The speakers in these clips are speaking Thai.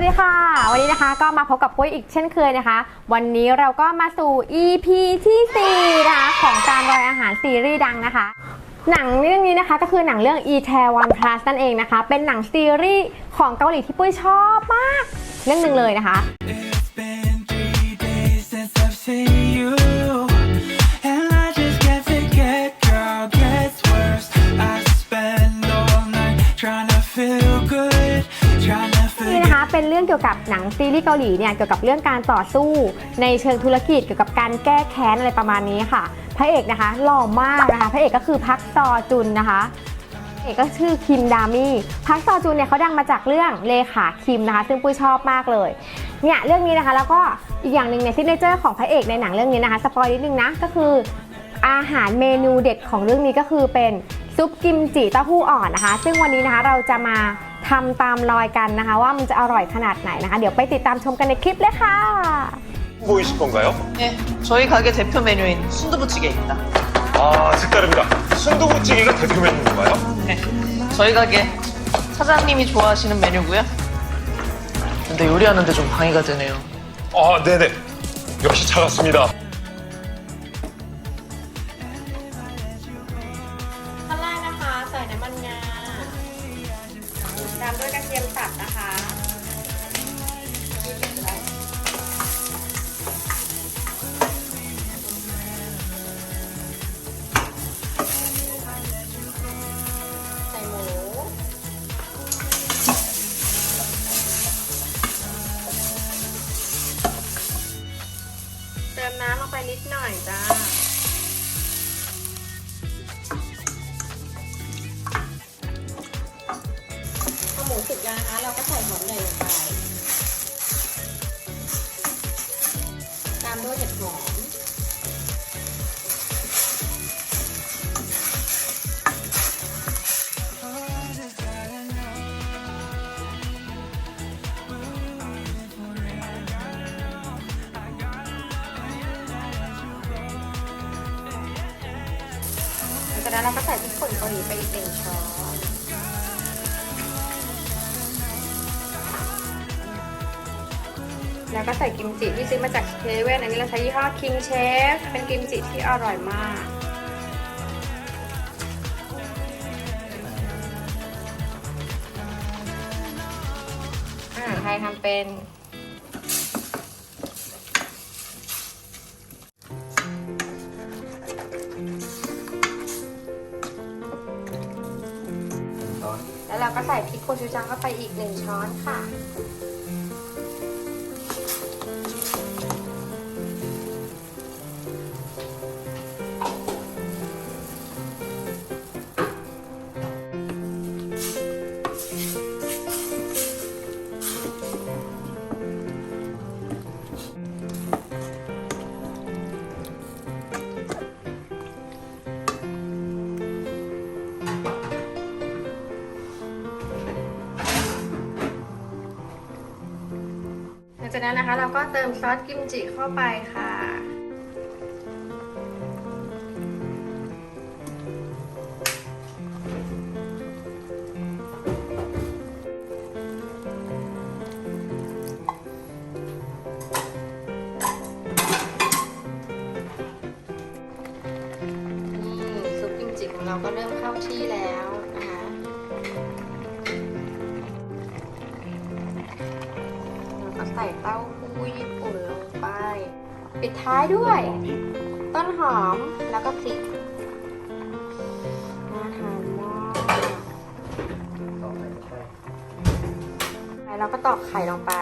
วัสดีค่ะ วันนี้นะคะก็มาพบกับปุ้ยอีกเช่นเคยนะคะ วันนี้เราก็มาสู่ EP ที่4นะคะของการรอยอาหารซีรีส์ดังนะคะ หนังเรื่องนี้นะคะก็คือหนังเรื่อง e t a One Plus นั่นเองนะคะ เป็นหนังซีรีส์ของเกาหลีที่ปุ้ยชอบมาก เรื่องหนึ่งเลยนะคะ It's been three days since I've seen เกี่ยวกับหนังซีรีส์เกาหลีเนี่ยเกี่ยวกับเรื่องการต่อสู้ ในเชิงธุรกิจเกี่ยวกับการแก้แค้นอะไรประมาณนี้ค่ะ พระเอกนะคะหล่อมากนะคะ พระเอกก็คือพักซอจุนนะคะพระเอกก็ชื่อคิมดามี่พักซอจุนเนี่ยเขาดังมาจากเรื่องเลขาคิมนะคะ ซึ่งปุ้ยชอบมากเลยเนี่ยเรื่องนี้นะคะแล้วก็อีกอย่างหนึ่งในซิกเนเจอร์ของพระเอกในหนังเรื่องนี้นะคะสปอยนิดนึงนะก็คืออาหารเมนูเด็ดของเรื่องนี้ก็คือเป็นซุปกิมจิเต้าหู้อ่อนนะคะ ซึ่งวันนี้นะคะเราจะมา ทำตามรอยกันนะคะ ว่ามันจะอร่อยขนาดไหนนะคะ เดี๋ยวไปติดตามชมกันในคลิปเลยค่ะ 보이실 건가요? 네, 저희 가게 대표 메뉴인 순두부찌개입니다. 아, 색다릅니다. 순두부찌개가 대표 메뉴인 건가요? 네, 저희 가게 사장님이 좋아하시는 메뉴고요. 근데 요리하는데 좀 방해가 되네요. 아, 네네. 역시 찾았습니다. นิดหน่อยจ้าพอหมูสุกแล้วนะคะ เราก็ใส่หอมใหญ่ลงไป ตามด้วยเห็ดหอม จากนั้นเราก็ใส่พริกป่นเกาหลีไปอีกหนึ่งช้อนแล้วก็ใส่กิมจิที่ซื้อมาจากเซเว่นอันนี้เราใช้ยี่ห้อ King Chef เป็นกิมจิที่อร่อยมากอาหารไทยทำเป็น เราก็ใส่พริกโคชูจังเข้าไปอีกหนึ่งช้อนค่ะ หลังจากนั้นนะคะ เราก็เติมซอสกิมจิเข้าไปค่ะนี่ซุปกิมจิของเราก็เริ่มเข้าที่แล้ว ปิดท้ายด้วย ต้นหอมแล้วก็พริกน่าทานมากแล้วเราก็ตอกไข่ลงไป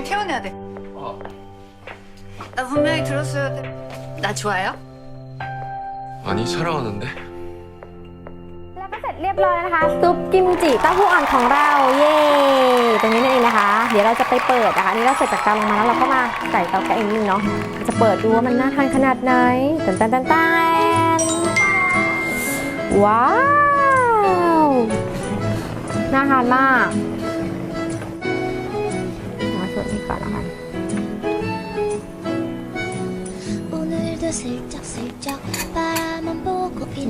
대표님 퇴원해야 돼. 나 분명히 들었어야 돼. 나 좋아요? 아니 사랑하는데 แล้วก็เสร็จ เรียบร้อยแล้วนะคะ ซุปกิมจิเต้าหู้อ่อนของเรา เย้ ตรงนี้นั่นเองนะคะ เดี๋ยวเราจะไปเปิดนะคะอันนี่เราเสร็จจากเตาลงมาแล้วเราก็มาใส่เตาแก๊สอีกนิดนึงเนาะ จะเปิดดูว่ามันน่าทานขนาดไหนตันตันตันตันว้าว น่าทานมากมาส่ว ก่อนละกัน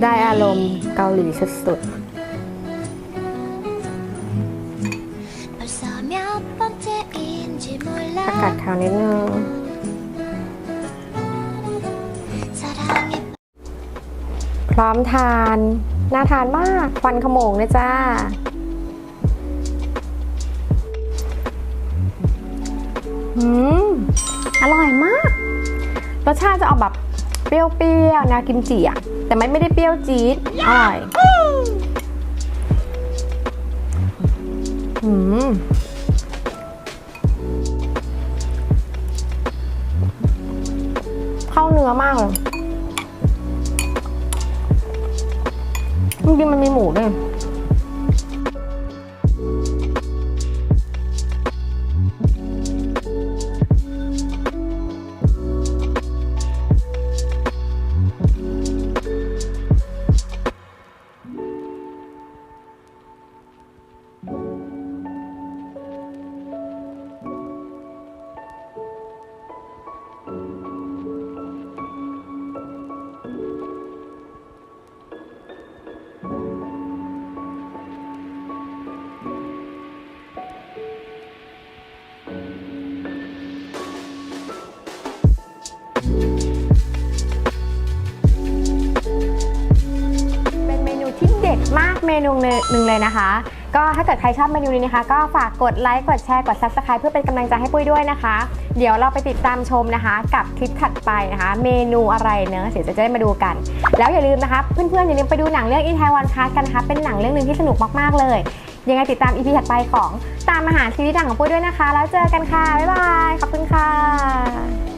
ได้อารมณ์เกาหลีสุดๆอากาศขาวนิดนึงพร้อมทาน น่าทานมาก ควันขโมงเลยจ้า อร่อยมาก รสชาติจะออกแบบเปรี้ยวๆแนวกิมจิอะแต่ไม่ไม่ได้เปรี้ยวจี๊ด อร่อย อืมเข้าเนื้อมากเลยจริงๆมันมีหมูด้วย มากเมนูหนึ่งเลยนะคะ ก็ถ้าเกิดใครชอบเมนูนี้นะคะ ก็ฝากกดไลค์กดแชร์กด subscribe เพื่อเป็นกำลังใจให้ปุ้ยด้วยนะคะ เดี๋ยวเราไปติดตามชมนะคะ กับคลิปถัดไปนะคะ เมนูอะไรเนอะเดี๋ยวจะได้มาดูกัน แล้วอย่าลืมนะคะ เพื่อนๆอย่าลืมไปดูหนังเรื่องอีไทวันคาร์กันนะคะเป็นหนังเรื่องหนึ่งที่สนุกมากๆเลย ยังไงติดตามอีพีถัดไปของตามอาหารซีรีส์ดังของปุ้ยด้วยนะคะ แล้วเจอกันค่ะบ๊ายบายขอบคุณค่ะ